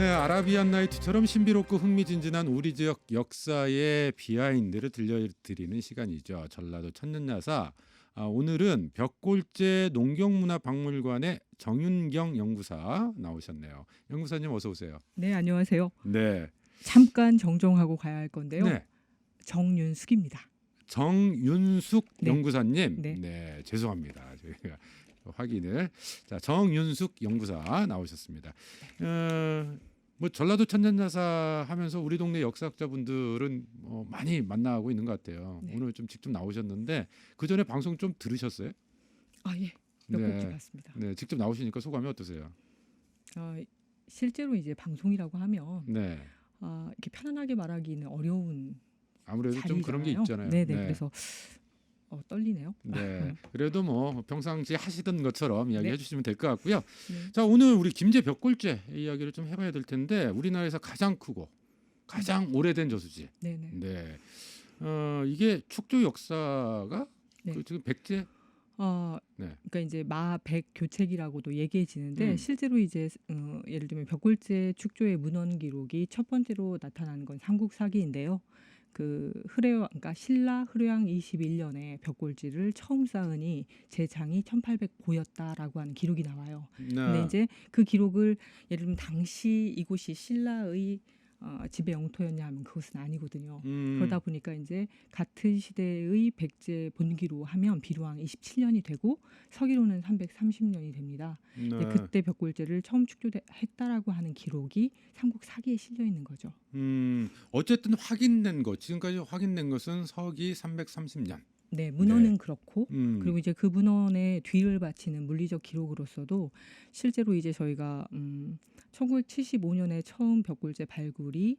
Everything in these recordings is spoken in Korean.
네, 아라비안 나이트처럼 신비롭고 흥미진진한 우리 지역 역사의 비하인드를 들려드리는 시간이죠. 전라도 천년야사. 아, 오늘은 벽골제 농경문화박물관의 정윤경 연구사 나오셨네요. 연구사님 어서 오세요. 네, 안녕하세요. 네, 잠깐 정정하고 가야 할 건데요. 네. 정윤숙입니다. 정윤숙 네. 연구사님. 네. 네, 죄송합니다. 저희가 확인을. 자, 정윤숙 연구사 나오셨습니다. 어, 뭐 전라도 천년야사 하면서 우리 동네 역사학자분들은 어, 많이 만나고 있는 것 같아요. 네. 오늘 좀 직접 나오셨는데 그 전에 방송 좀 들으셨어요? 아 예, 몇 네. 봤습니다. 네, 직접 나오시니까 소감이 어떠세요? 어, 실제로 이제 방송이라고 하면 네, 아, 이렇게 편안하게 말하기는 어려운 아무래도 좀 그런 게 자리잖아요. 있잖아요. 네네. 그래서 어, 떨리네요. 네, 그래도 뭐 평상시 하시던 것처럼 이야기해 네. 주시면 될 것 같고요. 네. 자, 오늘 우리 김제 벽골제 이야기를 좀 해봐야 될 텐데 우리나라에서 가장 크고 가장 오래된 저수지. 네네. 네, 어, 이게 축조 역사가 네. 그 지금 백제. 어, 네. 그러니까 이제 마백 교책이라고도 얘기해지는데 음. 실제로 이제 어, 예를 들면 벽골제 축조의 문헌 기록이 첫 번째로 나타나는 건 삼국사기인데요. 그 흐레왕, 그러니까 신라 흐레왕 21년에 벽골지를 처음 쌓으니 제창이 1809였다라고 하는 기록이 나와요. 네. 근데 이제 그 기록을 예를 들면 당시 이곳이 신라의 어, 지배 영토였냐 하면 그것은 아니거든요. 음, 그러다 보니까 이제 같은 시대의 백제 본기로 하면 비로왕 27년이 되고 서기로는 330년이 됩니다. 네. 그때 벽골제를 처음 축조했다라고 하는 기록이 삼국 사기에 실려 있는 거죠. 음, 어쨌든 확인된 것 지금까지 확인된 것은 서기 330년. 네, 문헌은 그렇고 음, 그리고 이제 그 문헌에 뒤를 바치는 물리적 기록으로서도 실제로 이제 저희가 음 1975년에 처음 벽골제 발굴이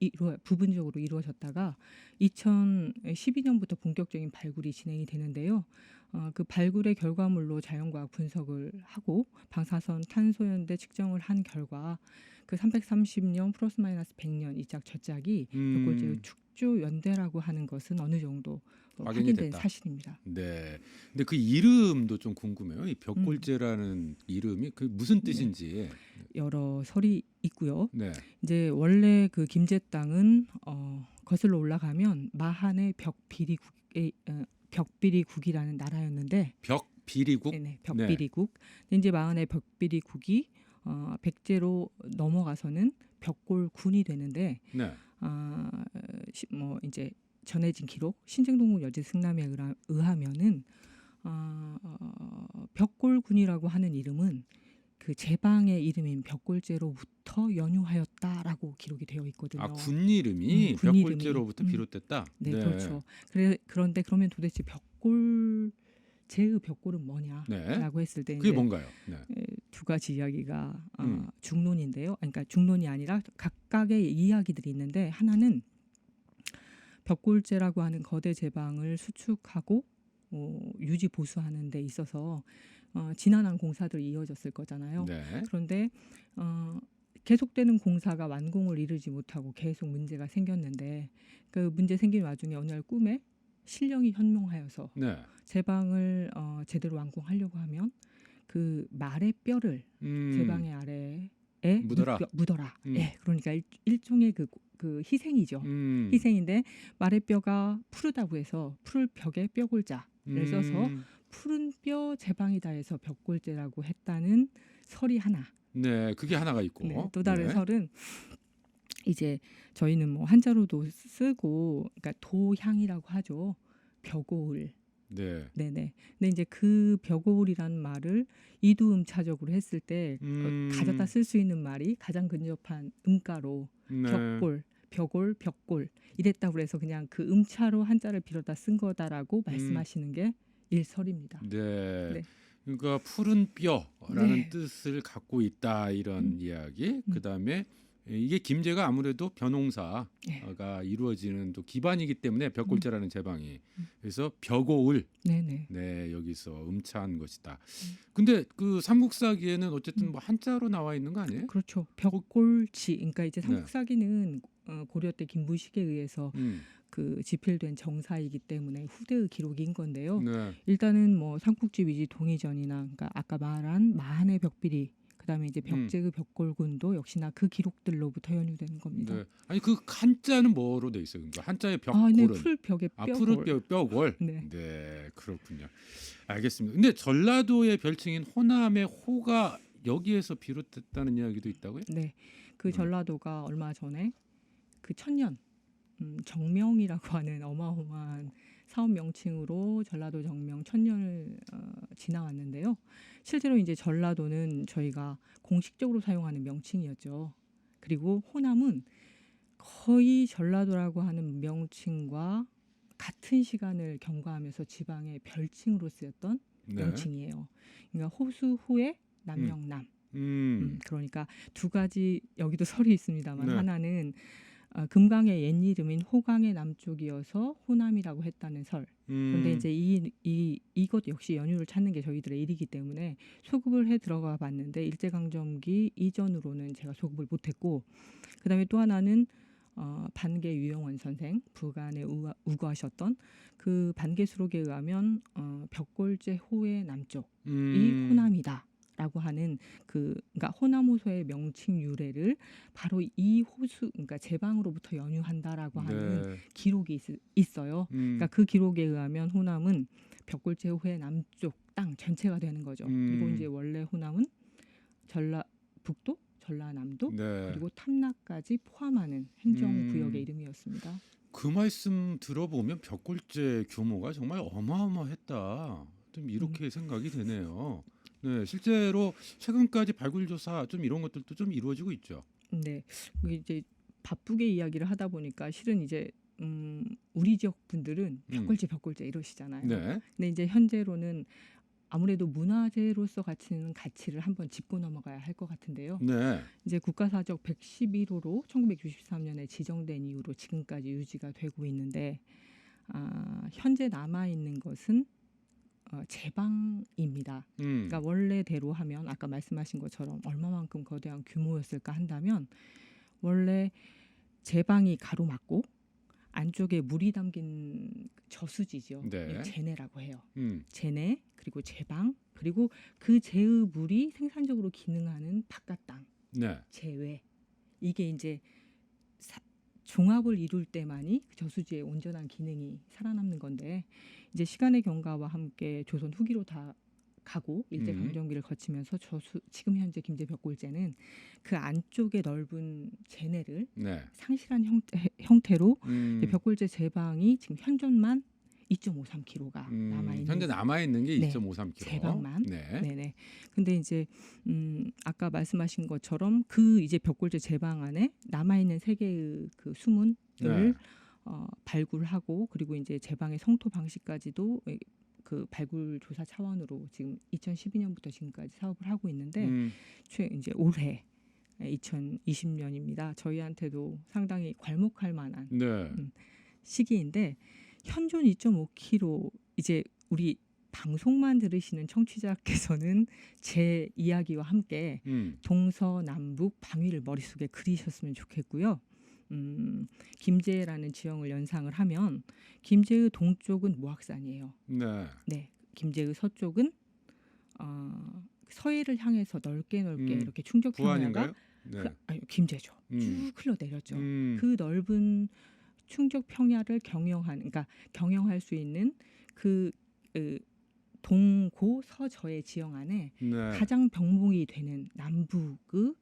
이루어, 부분적으로 이루어졌다가 2012년부터 본격적인 발굴이 진행이 되는데요. 어, 그 발굴의 결과물로 자연과학 분석을 하고 방사선 탄소연대 측정을 한 결과 그 330년 플러스 마이너스 100년 이짝 저짝이 벽골제 음, 축조 연대라고 하는 것은 어느 정도 어, 확인이 확인된 됐다. 사실입니다. 네. 근데 그 이름도 좀 궁금해요. 이 벽골제라는 이름이 그 무슨 네. 뜻인지. 여러 설이 있고요. 네. 이제 원래 그 김제 땅은 어, 거슬러 올라가면 마한의 벽비리국의 어, 벽비리국이라는 나라였는데, 벽 비리국. 네네, 벽비리국. 근데 이제 마한의 벽비리국이 어, 백제로 넘어가서는 벽골군이 되는데, 네. 아, 시- 뭐 이제 전해진 기록 신증동국 여지 승남에 의하, 의하면은 아, 어, 벽골군이라고 하는 이름은 그 제방의 이름인 벽골제로부터 연유하였다라고 기록이 되어 있거든요. 아, 군 이름이 음, 군 이름이. 벽골제로부터 음. 비롯됐다. 네, 그렇죠. 그래 그런데 그러면 도대체 벽골 제의 벽골은 뭐냐라고 네. 했을 때 그게 뭔가요? 네. 에, 두 가지 이야기가 어, 음. 중론인데요. 아니, 그러니까 중론이 아니라 각각의 이야기들이 있는데 하나는 벽골제라고 하는 거대 제방을 수축하고 어, 유지 보수하는 데 있어서 어, 지난한 공사들이 이어졌을 거잖아요. 네. 그런데 어, 계속되는 공사가 완공을 이루지 못하고 계속 문제가 생겼는데 그 문제 생긴 와중에 어느 날 꿈에 신령이 현몽하여서 네. 제방을 어, 제대로 완공하려고 하면 그 말의 뼈를 음, 제방의 아래에 묻어라. 묻- 묻어라. 음. 예, 그러니까 일, 일종의 그, 그 희생이죠. 음, 희생인데 말의 뼈가 푸르다고 해서 푸를 벽에 뼈골자를 써서 음, 푸른 뼈 제방이다 해서 벽골제라고 했다는 설이 하나. 네, 그게 하나가 있고. 네, 또 다른 네. 설은 이제 저희는 뭐 한자로도 쓰고 그러니까 도향이라고 하죠. 벽오을. 네. 네네. 근데 이제 그 벽오울이라는 말을 이두음차적으로 했을 때 음. 어, 가져다 쓸 수 있는 말이 가장 근접한 음가로 네. 벽골, 벽올, 벽골 이랬다고 그래서 그냥 그 음차로 한자를 빌어다 쓴 거다라고 말씀하시는 게 일설입니다. 네. 네. 그러니까 푸른 뼈라는 네. 뜻을 갖고 있다 이런 음. 이야기. 그다음에 이게 김제가 아무래도 벼농사가 네. 이루어지는 또 기반이기 때문에 벽골제라는 제방이 음. 그래서 벽오을 네네. 네 여기서 음차한 것이다. 근데 그 삼국사기에는 어쨌든 음. 뭐 한자로 나와 있는 거 아니에요? 그렇죠. 벽골지. 그러니까 이제 네. 삼국사기는 어, 고려 때 김부식에 의해서 음. 그 지필된 정사이기 때문에 후대의 기록인 건데요. 네. 일단은 뭐 삼국지 위지 동의전이나 그러니까 아까 말한 마한의 벽비리 그다음에 이제 음. 벽제의 벽골군도 역시나 그 기록들로부터 연유되는 겁니다. 네. 아니 그 한자는 뭐로 돼 있어요? 그러니까 한자의 아, 네, 벽골은 풀 벽의 아, 뼈골. 푸른 뼈, 뼈골. 네. 네, 그렇군요. 알겠습니다. 근데 전라도의 별칭인 호남의 호가 여기에서 비롯됐다는 이야기도 있다고요? 네, 그 음. 전라도가 얼마 전에 그 천년 음, 정명이라고 하는 어마어마한 사업 명칭으로 전라도 정명 천년을 어, 지나왔는데요. 실제로 이제 전라도는 저희가 공식적으로 사용하는 명칭이었죠. 그리고 호남은 거의 전라도라고 하는 명칭과 같은 시간을 경과하면서 지방의 별칭으로 쓰였던 네. 명칭이에요. 그러니까 호수 후에 남영남. 음, 음. 그러니까 두 가지 여기도 설이 있습니다만 네. 하나는 어, 금강의 옛 이름인 호강의 남쪽이어서 호남이라고 했다는 설. 그런데 음. 이제 이, 이 이것 역시 연유를 찾는 게 저희들의 일이기 때문에 소급을 해 들어가 봤는데 일제강점기 이전으로는 제가 소급을 못했고 그다음에 또 하나는 어, 반개 유영원 선생 부간에 우, 우거하셨던 그 반개 수록에 의하면 어, 벽골제 호의 남쪽 이 음. 호남이다 라고 하는 그 그러니까 호남호소의 명칭 유래를 바로 이 호수 그러니까 제방으로부터 연유한다라고 하는 네. 기록이 있, 어요 음. 그러니까 그 기록에 의하면 호남은 벽골제후의 남쪽 땅 전체가 되는 거죠. 그리고 음. 이제 원래 호남은 전라 북도, 전라남도 네. 그리고 탐락까지 포함하는 행정구역의 음. 이름이었습니다. 그 말씀 들어보면 벽골제 규모가 정말 어마어마했다. 좀 이렇게 음. 생각이 되네요. 네, 실제로 최근까지 발굴 조사 좀 이런 것들도 좀 이루어지고 있죠. 네, 이제 바쁘게 이야기를 하다 보니까 실은 이제 음, 우리 지역 분들은 벽골제 벽골제 이러시잖아요. 음. 네. 근데 이제 현재로는 아무래도 문화재로서 가치는 가치를 한번 짚고 넘어가야 할 것 같은데요. 네. 이제 국가사적 111호로 1963년에 지정된 이후로 지금까지 유지가 되고 있는데 아, 현재 남아 있는 것은 어, 제방입니다. 음. 그러니까 원래대로 하면 아까 말씀하신 것처럼 얼마만큼 거대한 규모였을까 한다면 원래 제방이 가로막고 안쪽에 물이 담긴 저수지죠. 네. 제네라고 해요. 음. 제네 그리고 제방 그리고 그 제의 물이 생산적으로 기능하는 바깥 땅 네. 제외 이게 이제 사- 종합을 이룰 때만이 그 저수지의 온전한 기능이 살아남는 건데 이제 시간의 경과와 함께 조선 후기로 다 가고 일제 음. 강점기를 거치면서 저수 지금 현재 김제 벽골제는 그 안쪽에 넓은 제네를 네. 상실한 형태, 형태 로 음. 벽골제 제방이 지금 현존만 2.53km가 음, 남아 있는 현재 남아 있는 게 네. 2.53km. 제방만. 네. 네네. 근데 이제 음 아까 말씀하신 것처럼 그 이제 벽골제 제방 안에 남아 있는 세 개의 그 수문을 네. 어, 발굴하고 그리고 이제 제방의 성토 방식까지도 에, 그 발굴 조사 차원으로 지금 2012년부터 지금까지 사업을 하고 있는데 음. 최 이제 올해 2020년입니다. 저희한테도 상당히 괄목할 만한 네. 음. 시기인데 현존 2.5km 이제 우리 방송만 들으시는 청취자께서는 제 이야기와 함께 음. 동서남북 방위를 머릿속에 그리셨으면 좋겠고요. 음, 김제라는 지형을 연상을 하면 김제의 동쪽은 모악산이에요. 네. 네, 김제의 서쪽은 어, 서해를 향해서 넓게 넓게 음, 이렇게 충격 평야가 부안인가요? 네. 그, 아니, 김제죠. 음. 쭉 흘러 내렸죠. 음. 그 넓은 충격 평야를 경영한 그러니까 경영할 수 있는 그, 그 동고 서저의 지형 안에 네. 가장 병목이 되는 남북의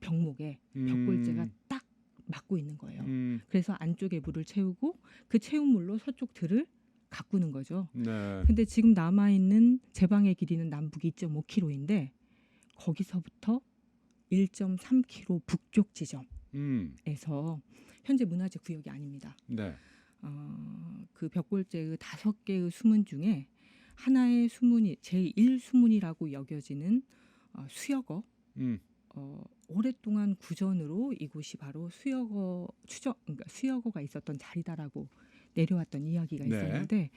병목에 음. 딱 맞고 있는 거예요. 음. 그래서 안쪽에 물을 채우고 그 채운 물로 서쪽 들을 가꾸는 거죠. 네. 근데 지금 남아 있는 제방의 길이는 남북 2.5km인데 거기서부터 1.3km 북쪽 지점 음. 에서 현재 문화재 구역이 아닙니다. 네. 어, 그 벽골제의 다섯 개의 수문 중에 하나의 수문이 제1 수문이라고 여겨지는 어, 수역어. 음. 어, 오랫동안 구전으로 이곳이 바로 수역어 추적 그러니까 수역어가 있었던 자리다라고 내려왔던 이야기가 네. 있었는데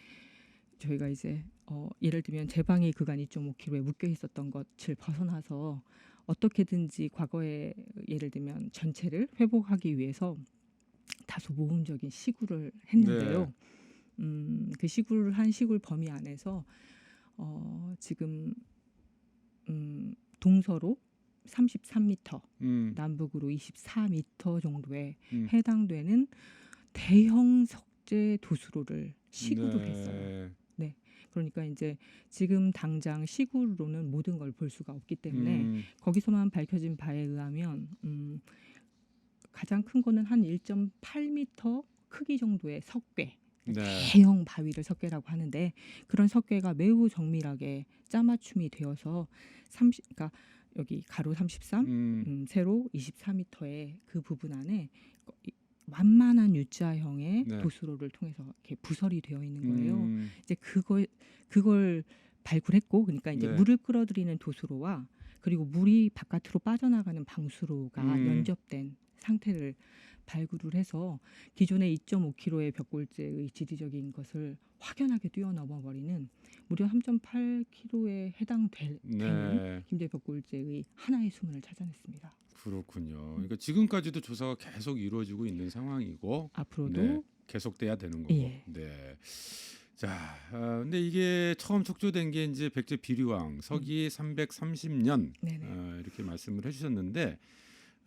저희가 이제 어, 예를 들면 제방의 그간 2.5km에 묶여 있었던 것을 벗어나서 어떻게든지 과거에 예를 들면 전체를 회복하기 위해서 다소 모험적인 시구를 했는데요. 네. 음, 그 시구를 한 시굴 범위 안에서 어, 지금 음, 동서로 33m, 음, 남북으로 24m 정도에 음. 해당되는 대형 석재 도수로를 시구를 네. 했어요. 그러니까 이제 지금 당장 시구로는 모든 걸 볼 수가 없기 때문에 음, 거기서만 밝혀진 바에 의하면 음, 가장 큰 거는 한 1.8m 크기 정도의 석괴, 네. 대형 바위를 석괴라고 하는데 그런 석괴가 매우 정밀하게 짜맞춤이 되어서 30, 그러니까 여기 가로 33, 음, 음, 세로 24m의 그 부분 안에 이- 완만한 U자형의 네. 도수로를 통해서 이렇게 부설이 되어 있는 거예요. 음, 이제 그걸 그걸 발굴했고 그러니까 이제 네. 물을 끌어들이는 도수로와 그리고 물이 바깥으로 빠져나가는 방수로가 음. 연접된 상태를 발굴을 해서 기존의 2.5km의 벽골재의 지리적인 것을 확연하게 뛰어넘어 버리는 무려 3.8km에 해당될 되는 네. 김제 벽골재의 하나의 수문을 찾아냈습니다. 그렇군요. 그러니까 지금까지도 조사가 계속 이루어지고 있는 상황이고 앞으로도 네, 계속돼야 되는 거고. 예. 네. 자, 아, 근데 이게 처음 촉조된 게 이제 백제 비류왕 서기 330년 음. 네네. 어, 이렇게 말씀을 해주셨는데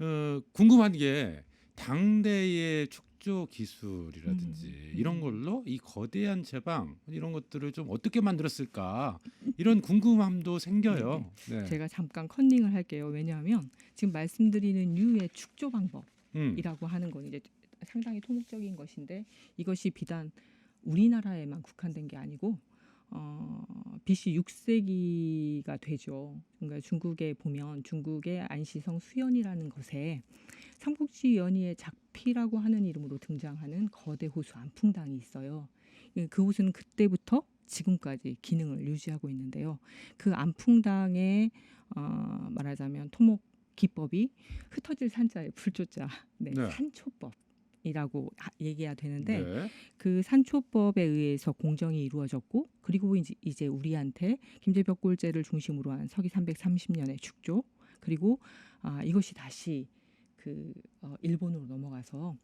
어, 궁금한 게 당대의 축조 기술이라든지 음, 음. 이런 걸로 이 거대한 제방 이런 것들을 좀 어떻게 만들었을까 이런 궁금함도 생겨요. 네. 제가 잠깐 컨닝을 할게요. 왜냐하면 지금 말씀드리는 유의 축조 방법 음, 이라고 하는 건 이제 상당히 토목적인 것인데 이것이 비단 우리나라에만 국한된 게 아니고 어, BC 6세기가 되죠. 그러니까 중국에 보면 중국의 안시성 수연이라는 것에 삼국지 연희의 작피라고 하는 이름으로 등장하는 거대 호수 안풍당이 있어요. 예, 그 호수는 그때부터 지금까지 기능을 유지하고 있는데요. 그 안풍당의 어, 말하자면 토목 기법이 흩어질 산자의 불조자, 네, 네. 산초법 이라고 하- 얘기해야 되는데 네. 그 산초법에 의해서 공정이 이루어졌고 그리고 이제, 이제 우리한테 김제벽골제를 중심으로 한 서기 330년의 축조 그리고 아, 이것이 다시 그 어, 일본으로 넘어가서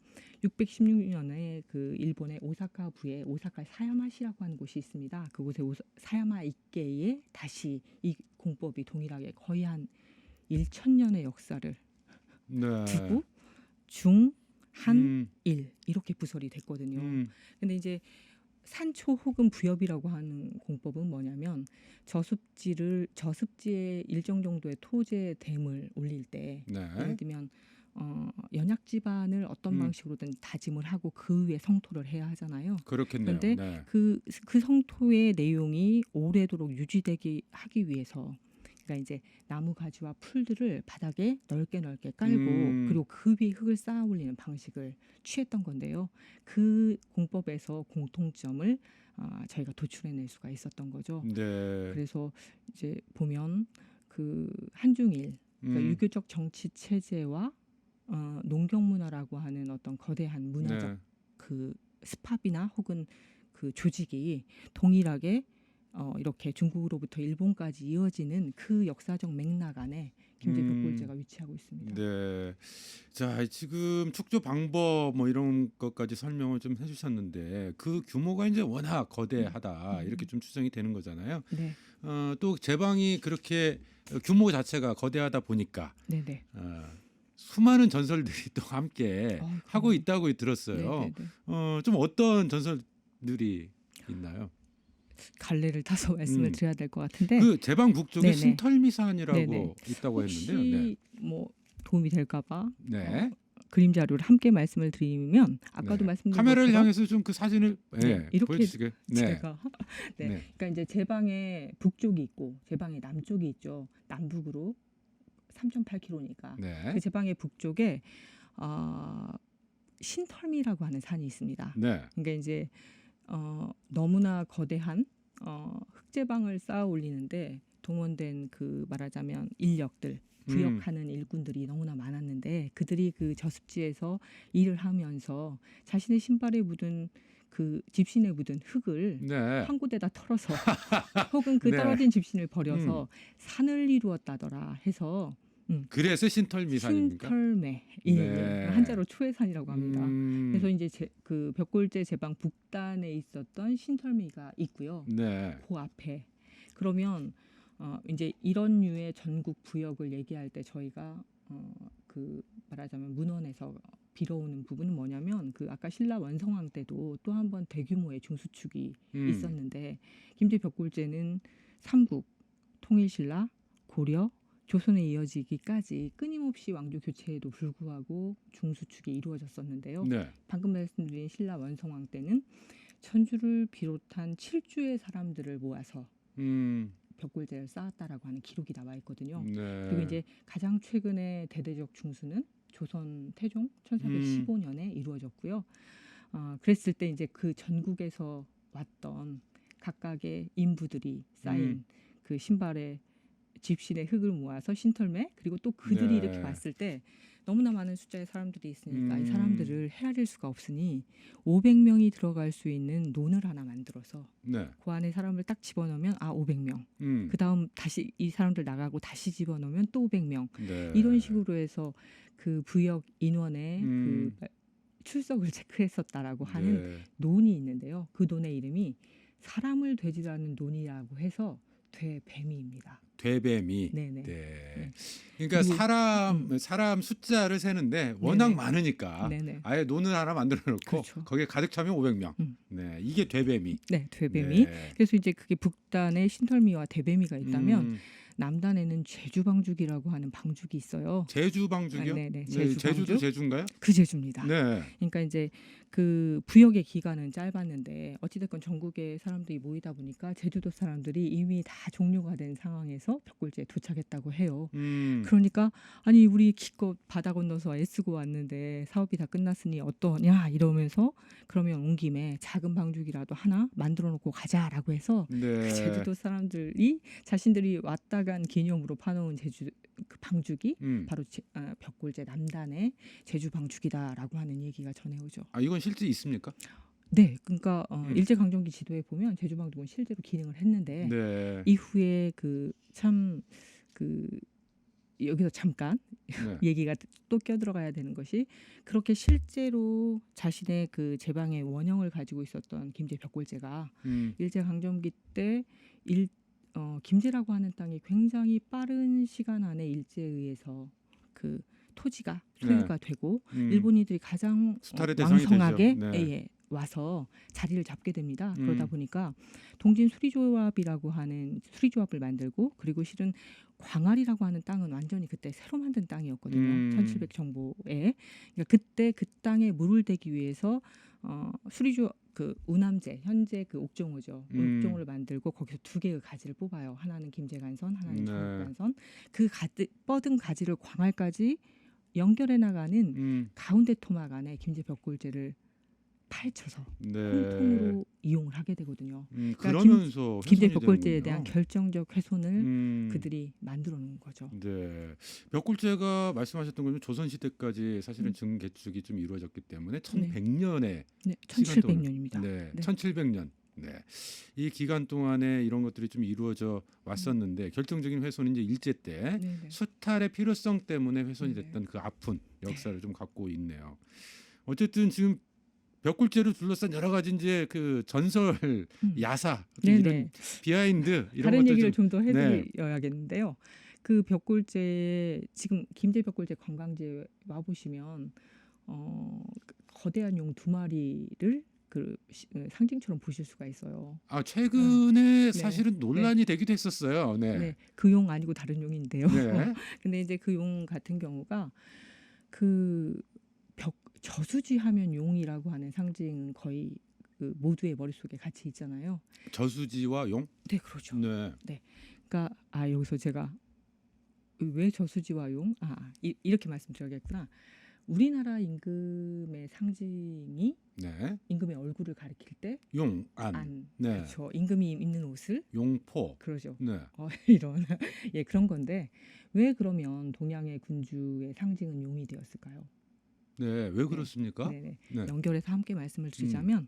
616년에 그 일본의 오사카 부에 오사카 사야마시라고 하는 곳이 있습니다. 그곳에 오사, 사야마 이케이에 다시 이 공법이 동일하게 거의 한 1천 년의 역사를 네. 두고 중, 한, 음, 일 이렇게 부설이 됐거든요. 음, 근데 이제 산초 혹은 부엽이라고 하는 공법은 뭐냐면 저습지를 저습지에 일정 정도의 토제 댐을 올릴 때 네. 예를 들면 어, 연약 지반을 어떤 음. 방식으로든 다짐을 하고 그 위에 성토를 해야 하잖아요. 그렇겠네요. 그런데 네. 그, 그 성토의 내용이 오래도록 유지되기 하기 위해서 그러니까 이제 나무 가지와 풀들을 바닥에 넓게 넓게 깔고 음. 그리고 그 위에 흙을 쌓아 올리는 방식을 취했던 건데요. 그 공법에서 공통점을 아, 저희가 도출해낼 수가 있었던 거죠. 네. 그래서 이제 보면 그 한중일 그러니까 음, 유교적 정치 체제와 어, 농경 문화라고 하는 어떤 거대한 문화적 네. 그 스팝이나 혹은 그 조직이 동일하게 어, 이렇게 중국으로부터 일본까지 이어지는 그 역사적 맥락 안에 김제 음. 벽골제가 위치하고 있습니다. 네. 자, 지금 축조 방법 뭐 이런 것까지 설명을 좀 해주셨는데 그 규모가 이제 워낙 거대하다 음. 이렇게 좀 추정이 되는 거잖아요. 네, 어, 또 제방이 그렇게 규모 자체가 거대하다 보니까 네, 네. 어, 수많은 전설들이 또 함께 어, 하고. 있다고 들었어요. 네, 네, 네. 어, 좀 어떤 전설들이 있나요? 갈래를 타서 말씀을 음. 드려야 될 것 같은데 그 제방 북쪽에 네네. 신털미 산이라고 네네. 있다고 했는데요. 네. 뭐 도움이 될까봐 네. 그림 자료를 함께 말씀을 드리면 아까도 네. 말씀드린 카메라를 것처럼 향해서 좀 그 사진을 네, 네, 이렇게 보여주시게. 네. 제가 네. 네. 그러니까 이제 제 방에 북쪽이 있고 제 방에 남쪽이 있죠. 남북으로 3.8km니까. 네. 그제 방의 북쪽에 어, 신털미라고 하는 산이 있습니다. 네. 그러니까 이제 어, 너무나 거대한 어, 흑제방을 쌓아 올리는데 동원된 그 말하자면 인력들 음. 부역하는 일꾼들이 너무나 많았는데 그들이 그 저습지에서 일을 하면서 자신의 신발에 묻은 그 집신에 묻은 흙을 네. 한 곳에다 털어서 혹은 그 네. 떨어진 집신을 버려서 산을 이루었다더라 해서 그래서 신털미산입니까? 신털매 예, 네. 예. 한자로 초해산이라고 합니다. 음. 그래서 이제 제, 그 벽골제 제방 북단에 있었던 신털미가 있고요. 네. 그 앞에 그러면 어, 이제 이런 류의 전국 부역을 얘기할 때 저희가 어, 그 말하자면 문헌에서 빌어오는 부분은 뭐냐면 그 아까 신라 원성왕 때도 또 한 번 대규모의 중수축이 음. 있었는데 김제 벽골제는 삼국 통일신라 고려 조선에 이어지기까지 끊임없이 왕조 교체에도 불구하고 중수축이 이루어졌었는데요. 네. 방금 말씀드린 신라 원성왕 때는 천주를 비롯한 칠주의 사람들을 모아서 음. 벽골제를 쌓았다라고 하는 기록이 나와 있거든요. 네. 그리고 이제 가장 최근의 대대적 중수는 조선 태종 1415년에 이루어졌고요. 어, 그랬을 때 이제 그 전국에서 왔던 각각의 인부들이 쌓인 음. 그 신발에 집신의 흙을 모아서 신털매 그리고 또 그들이 네. 이렇게 봤을 때 너무나 많은 숫자의 사람들이 있으니까 음. 이 사람들을 헤아릴 수가 없으니 500명이 들어갈 수 있는 논을 하나 만들어서 네. 그 안에 사람을 딱 집어넣으면 아 500명 음. 그 다음 다시 이 사람들 나가고 다시 집어넣으면 또 500명 네. 이런 식으로 해서 그 부역 인원의 음. 그 출석을 체크했었다라고 하는 네. 논이 있는데요. 그 논의 이름이 사람을 되지라는 논이라고 해서 되뱀이입니다. 되뱀이. 네네. 네. 그러니까 그리고- 사람 사람 숫자를 세는데 워낙 네네. 많으니까 네네. 아예 논을 하나 만들어 놓고 그렇죠. 거기에 가득 차면 500명. 음. 네. 이게 되뱀이. 네, 되뱀이. 네. 그래서 이제 그게 북단에 신털미와 대뱀이가 있다면 음. 남단에는 제주 방죽이라고 하는 방죽이 있어요. 제주 방죽이요? 아, 네네, 네, 제주 제주도 방죽. 제주인가요? 그 제주입니다. 네. 그러니까 이제 그 부역의 기간은 짧았는데 어찌됐건 전국의 사람들이 모이다 보니까 제주도 사람들이 이미 다 종료가 된 상황에서 벽골제에 도착했다고 해요. 음. 그러니까 아니 우리 기껏 바다 건너서 애쓰고 왔는데 사업이 다 끝났으니 어떠냐 이러면서 그러면 온 김에 작은 방죽이라도 하나 만들어 놓고 가자라고 해서 네. 그 제주도 사람들이 자신들이 왔다 간 기념으로 파놓은 제주 그 방죽이 음. 바로 제, 아, 벽골제 남단의 제주 방죽이다라고 하는 얘기가 전해오죠. 아 이건 실제 있습니까? 네, 그러니까 어, 음. 일제 강점기 지도에 보면 제주 방죽은 실제로 기능을 했는데 네. 이후에 그참그 여기서 잠깐 네. 얘기가 또 껴들어가야 되는 것이 그렇게 실제로 자신의 그 제방의 원형을 가지고 있었던 김제 벽골제가 음. 일제 강점기 때 일, 어, 김제라고 하는 땅이 굉장히 빠른 시간 안에 일제에 의해서 그 토지가 소유가 되고 음. 일본인들이 가장 어, 왕성하게. 네. 예, 예, 와서 자리를 잡게 됩니다. 음. 그러다 보니까 동진 수리조합이라고 하는 수리조합을 만들고 그리고 실은 광활이라고 하는 땅은 완전히 그때 새로 만든 땅이었거든요. 음. 1700 정보에 그러니까 그때 그 땅에 물을 대기 위해서 어, 수리조 그 우남제 현재 그 옥정호죠. 음. 옥정호를 만들고 거기서 두 개의 가지를 뽑아요. 하나는 김제간선, 하나는 네. 정국간선. 그 가드, 뻗은 가지를 광활까지 연결해 나가는 음. 가운데 토막 안에 김제 벽골제를 파헤쳐서 네. 홍통으로 이용을 하게 되거든요. 음, 그러니까 김- 그러면서 김제 훼손이 벽골제에 되는군요. 대한 결정적 훼손을 음. 그들이 만들어 놓은 거죠. 네. 벽골제가 말씀하셨던 것처럼 조선 시대까지 사실은 음. 증개축이 좀 이루어졌기 때문에 1100년에 네, 동안- 1700년입니다. 네, 네. 1700년. 네. 이 기간 동안에 이런 것들이 좀 이루어져 왔었는데 결정적인 훼손은 이제 일제 때 네, 네. 수탈의 필요성 때문에 훼손이 네. 됐던 그 아픈 역사를 좀 갖고 있네요. 어쨌든 지금 벽골제를 둘러싼 여러 가지 이제 그 전설, 음. 야사 네, 이런 네. 비하인드 이런 다른 얘기를 좀좀더 네. 해드려야겠는데요. 그 벽골제 지금 김제 벽골제 관광지에 와 보시면 어, 그 거대한 용 두 마리를 그 시- 어, 상징처럼 보실 수가 있어요. 아 최근에 네. 사실은 논란이 되기도 했었어요. 네. 네, 그 용 아니고 다른 용인데요. 네. 근데 이제 그 용 같은 경우가 그벽 저수지 하면 용이라고 하는 상징은 거의 그 모두의 머릿속에 같이 있잖아요. 저수지와 용. 네, 그렇죠. 네. 그러니까 아 여기서 제가 왜 저수지와 용? 아 이, 이렇게 말씀드려야겠구나. 우리나라 임금의 상징이 네. 임금의 얼굴을 가리킬 때 용, 안, 안, 네. 그렇죠. 임금이 입는 옷을 용포. 그러죠. 네. 어, 이런 예 그런 건데 왜 그러면 동양의 군주의 상징은 용이 되었을까요? 네. 왜 그렇습니까? 네네. 네. 연결해서 함께 말씀을 드리자면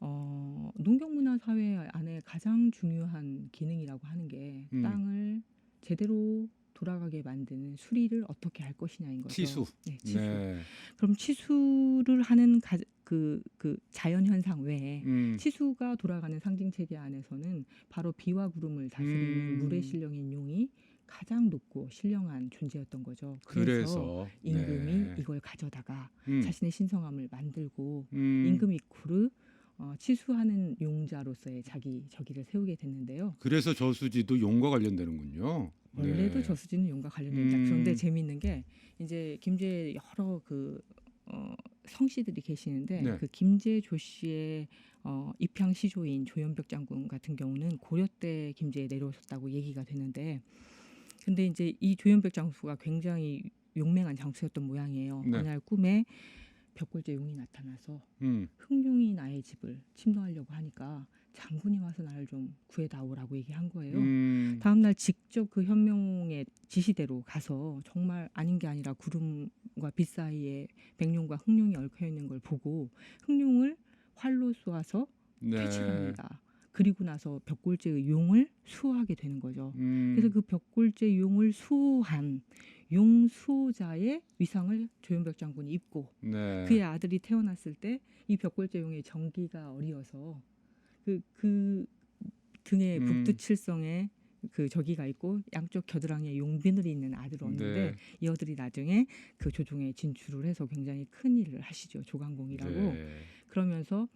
어, 농경문화 사회 안에 가장 중요한 기능이라고 하는 게 음. 땅을 제대로 돌아가게 만드는 수리를 어떻게 할 것이냐인 거죠. 치수. 네, 치수. 네. 그럼 치수를 하는 가, 그, 그 자연 현상 외에 음. 치수가 돌아가는 상징 체계 안에서는 바로 비와 구름을 다스리는 음. 물의 신령인 용이 가장 높고 신령한 존재였던 거죠. 그래서, 그래서 임금이 네. 이걸 가져다가 음. 자신의 신성함을 만들고 음. 임금 이 쿠르 어, 치수하는 용자로서의 자기 저기를 세우게 됐는데요. 그래서 저수지도 용과 관련되는군요. 원래도 네. 저수지는 용과 관련된다. 음. 그런데 재미있는 게 이제 김제 여러 그 어, 성씨들이 계시는데 네. 그 김제 조 씨의 어, 입향 시조인 조연벽 장군 같은 경우는 고려 때 김제에 내려오셨다고 얘기가 되는데 근데 이제 이 조연벽 장수가 굉장히 용맹한 장수였던 모양이에요. 네. 어느 날 꿈에 벽골제 용이 나타나서 음. 흑룡이 나의 집을 침노하려고 하니까 장군이 와서 나를 좀 구해다오라고 얘기한 거예요. 음. 다음 날 직접 그 현명의 지시대로 가서 정말 아닌 게 아니라 구름과 빛 사이에 백룡과 흑룡이 얽혀 있는 걸 보고 흑룡을 활로 쏘아서 네. 퇴치합니다. 그리고 나서 벽골제의 용을 수호하게 되는 거죠. 음. 그래서 그 벽골제 용을 수호한 용 수호자의 위상을 조연벽 장군이 입고 네. 그의 아들이 태어났을 때 이 벽골제 용의 정기가 어리어서 그, 그 등에 음. 북두칠성에 그 저기가 있고 양쪽 겨드랑이에 용비늘이 있는 아들을 얻는데 네. 이 아들이 나중에 그 조종에 진출을 해서 굉장히 큰 일을 하시죠 조강공이라고 네. 그러면서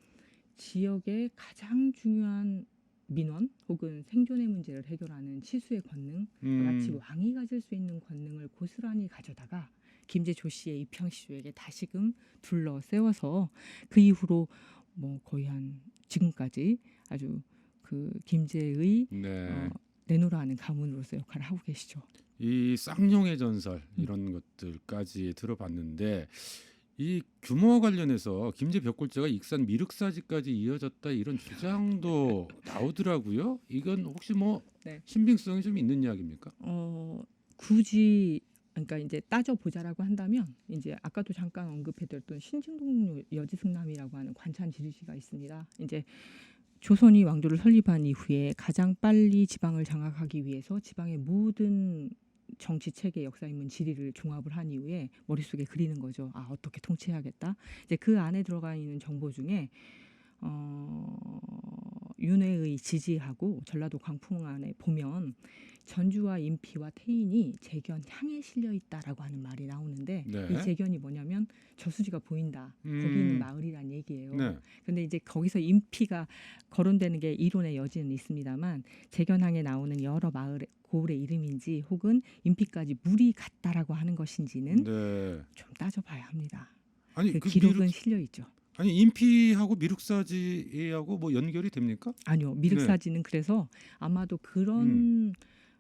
지역의 가장 중요한 민원 혹은 생존의 문제를 해결하는 치수의 권능 음. 마치 왕이 가질 수 있는 권능을 고스란히 가져다가 김제 조 씨의 입향시조에게 다시금 둘러 세워서 그 이후로 뭐 거의 한 지금까지 아주 그 김제의 네. 어, 내노라하는 가문으로서 역할을 하고 계시죠. 이 쌍용의 전설 음. 이런 것들까지 들어봤는데 이 규모와 관련해서 김제 벽골제가 익산 미륵사지까지 이어졌다 이런 주장도 나오더라고요. 이건 혹시 뭐 네. 신빙성이 좀 있는 이야기입니까? 어 굳이 그러니까 이제 따져 보자라고 한다면 이제 아까도 잠깐 언급해드렸던 신증동 여지승남이라고 하는 관찬 지리시가 있습니다. 이제 조선이 왕조를 설립한 이후에 가장 빨리 지방을 장악하기 위해서 지방의 모든 정치 체계 역사 인문 지리를 종합을 한 이후에 머릿속에 그리는 거죠. 아 어떻게 통치해야겠다. 이제 그 안에 들어가 있는 정보 중에 어, 윤회의 지지하고 전라도 광풍 안에 보면 전주와 인피와 태인이 재견 향에 실려 있다라고 하는 말이 나오는데 네. 이 재견이 뭐냐면 저수지가 보인다. 거기 음. 있는 마을이란 얘기예요. 네. 근데 이제 거기서 인피가 거론되는 게 이론의 여지는 있습니다만 재견항에 나오는 여러 마을 고을의 이름인지 혹은 인피까지 물이 갔다라고 하는 것인지는 네. 좀 따져봐야 합니다. 아니 그 그 기록은 미륵, 실려 있죠. 아니 인피하고 미륵사지하고 뭐 연결이 됩니까? 아니요, 네. 미륵사지는 그래서 아마도 그런 음.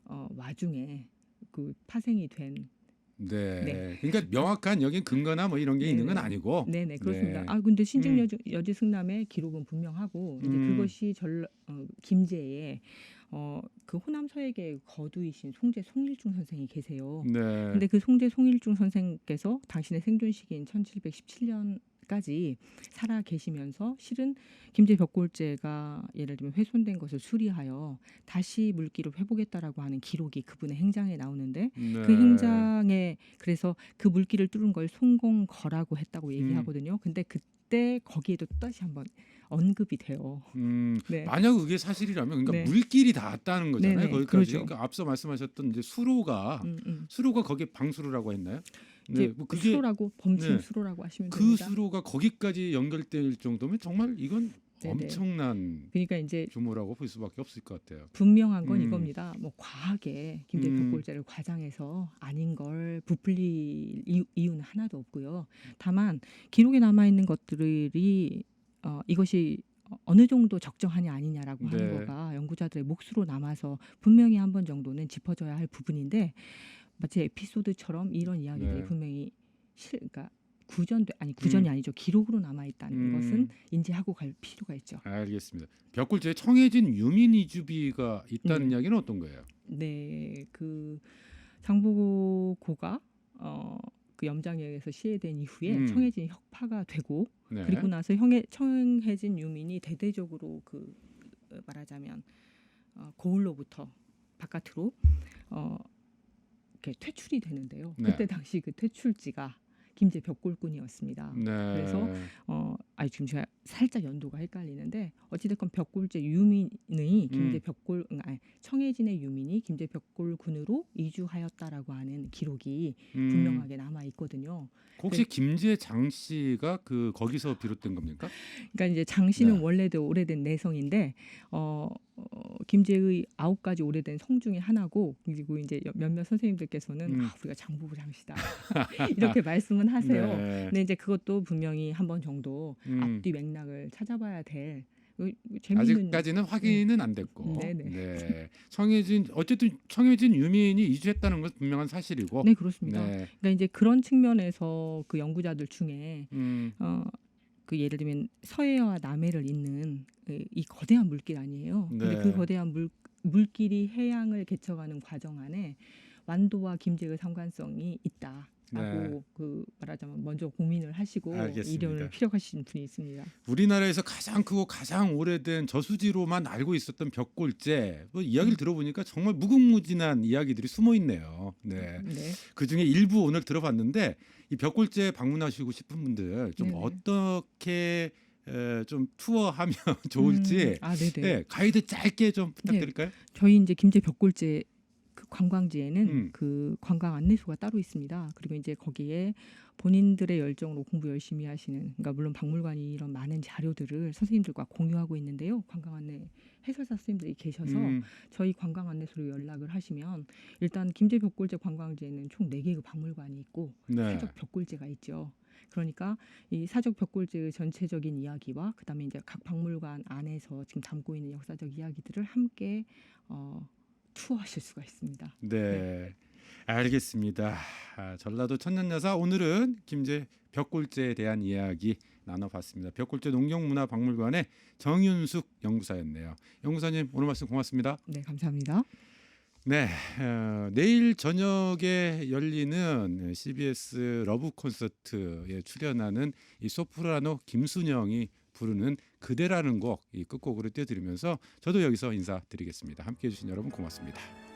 어, 와중에 그 파생이 된 네. 네. 그러니까 명확한 여기 근거나 뭐 이런 게 있는 건 네네. 아니고. 네 네 그렇습니다. 네. 아 근데 신증 음. 여지, 여지 승남의 기록은 분명하고 이제 음. 그것이 전 어, 김제에 어, 그 호남 서예계 거두이신 송제 송일중 선생이 계세요. 네. 근데 그 송제 송일중 선생께서 당신의 생존 시기인 1717년 까지 살아 계시면서 실은 김제 벽골제가 예를 들면 훼손된 것을 수리하여 다시 물기를 회복했다라고 하는 기록이 그분의 행장에 나오는데 네. 그 행장에 그래서 그 물기를 뚫은 걸 송공거라고 했다고 얘기하거든요. 근데 그때 거기에도 또 다시 한번 언급이 돼요. 음, 네. 만약 그게 사실이라면 그러니까 네. 물길이 닿았다는 거잖아요. 네네, 거기까지. 그러죠. 그러니까 앞서 말씀하셨던 이제 수로가 음, 음. 수로가 거기에 방수로라고 했나요? 네. 뭐 그게 수로라고 범침 네. 수로라고 하시면 그 됩니다. 수로가 거기까지 연결될 정도면 정말 이건 네네. 엄청난 그러니까 이제 규모라고 볼 수밖에 없을 것 같아요. 분명한 건 음. 이겁니다. 뭐 과하게 김제 음. 벽골제를 과장해서 아닌 걸 부풀릴 이유, 이유 는 하나도 없고요. 다만 기록에 남아 있는 것들이 어, 이것이 어느 정도 적정하냐 아니냐라고 네. 하는 거가 연구자들의 몫으로 남아서 분명히 한 번 정도는 짚어줘야 할 부분인데 마치 에피소드처럼 이런 이야기들이 네. 분명히 실, 그러니까 구전돼 아니 구전이 음. 아니죠 기록으로 남아 있다는 음. 것은 인지하고 갈 필요가 있죠. 알겠습니다. 벽골제에 청해진 유민 이주비가 있다는 네. 이야기는 어떤 거예요? 네, 그 장보고가 어, 그 염장에 의해서 시해된 이후에 음. 청해진이 혁파가 되고 네. 그리고 나서 형해, 청해진 유민이 대대적으로 그 어, 말하자면 어, 고을로부터 바깥으로 어, 이렇게 퇴출이 되는데요. 네. 그때 당시 그 퇴출지가 김제 벽골꾼이었습니다. 네. 그래서 어, 아니 지금 제가 살짝 연도가 헷갈리는데 어찌됐건 벽골제 유민의 김제 음. 벽골 음, 아니, 청해진의 유민이 김제 벽골군으로 이주하였다라고 하는 기록이 음, 분명하게 남아 있거든요. 혹시 김제 장 씨가 그 거기서 비롯된 겁니까? 그러니까 이제 장 씨는 네. 원래도 오래된 내성인데 어, 어, 김제의 아홉 가지 오래된 성 중에 하나고 그리고 이제 몇몇 선생님들께서는 음. 아, 우리가 장보고 장씨다 이렇게 말씀은 하세요. 네. 근데 이제 그것도 분명히 한 번 정도 음. 앞뒤 맥락을 찾아봐야 될 어, 재밌는 아직까지는 확인은 안 됐고. 음, 네네. 네. 청해진 어쨌든 청해진 유민이 이주했다는 건 분명한 사실이고. 네 그렇습니다. 네. 그러니까 이제 그런 측면에서 그 연구자들 중에 음, 어, 그 예를 들면 서해와 남해를 잇는 이- 이 거대한 물길 아니에요. 근데 네. 그 거대한 물 물길이 해양을 개척하는 과정 안에 완도와 김제의 상관성이 있다 라고 네. 그 말하자면 먼저 고민을 하시고 알겠습니다. 이론을 피력하신 분이 있습니다. 우리나라에서 가장 크고 가장 오래된 저수지로만 알고 있었던 벽골제 뭐 이야기를 들어보니까 정말 무궁무진한 이야기들이 숨어 있네요. 네. 네. 그 중에 일부 오늘 들어봤는데 이 벽골제 방문하시고 싶은 분들 좀 네네. 어떻게 에, 좀 투어하면 좋을지 음, 아 네네. 네, 가이드 짧게 좀 부탁드릴까요? 저희 이제 김제 벽골제 그 관광지에는 음. 그 관광 안내소가 따로 있습니다. 그리고 이제 거기에 본인들의 열정으로 공부 열심히 하시는 그러니까 물론 박물관이 이런 많은 자료들을 선생님들과 공유하고 있는데요. 관광 안내 해설사 선생님들이 계셔서 음, 저희 관광 안내소로 연락을 하시면 일단 김제 벽골제 관광지에는 총 네개의 박물관이 있고 네. 사적 벽골제가 있죠. 그러니까 이 사적 벽골제의 전체적인 이야기와 그다음에 이제 각 박물관 안에서 지금 담고 있는 역사적 이야기들을 함께 어, 투어하실 수가 있습니다. 네. 알겠습니다. 아, 전라도 천년여사 오늘은 김제 벽골제에 대한 이야기 나눠봤습니다. 벽골제 농경문화박물관의 정윤숙 연구사였네요. 연구사님 오늘 말씀 고맙습니다. 네, 감사합니다. 네, 어, 내일 저녁에 열리는 CBS 러브 콘서트에 출연하는 이 소프라노 김순영이 부르는 그대라는 곡 이 끝곡으로 띄워드리면서 저도 여기서 인사드리겠습니다. 함께해 주신 여러분 고맙습니다.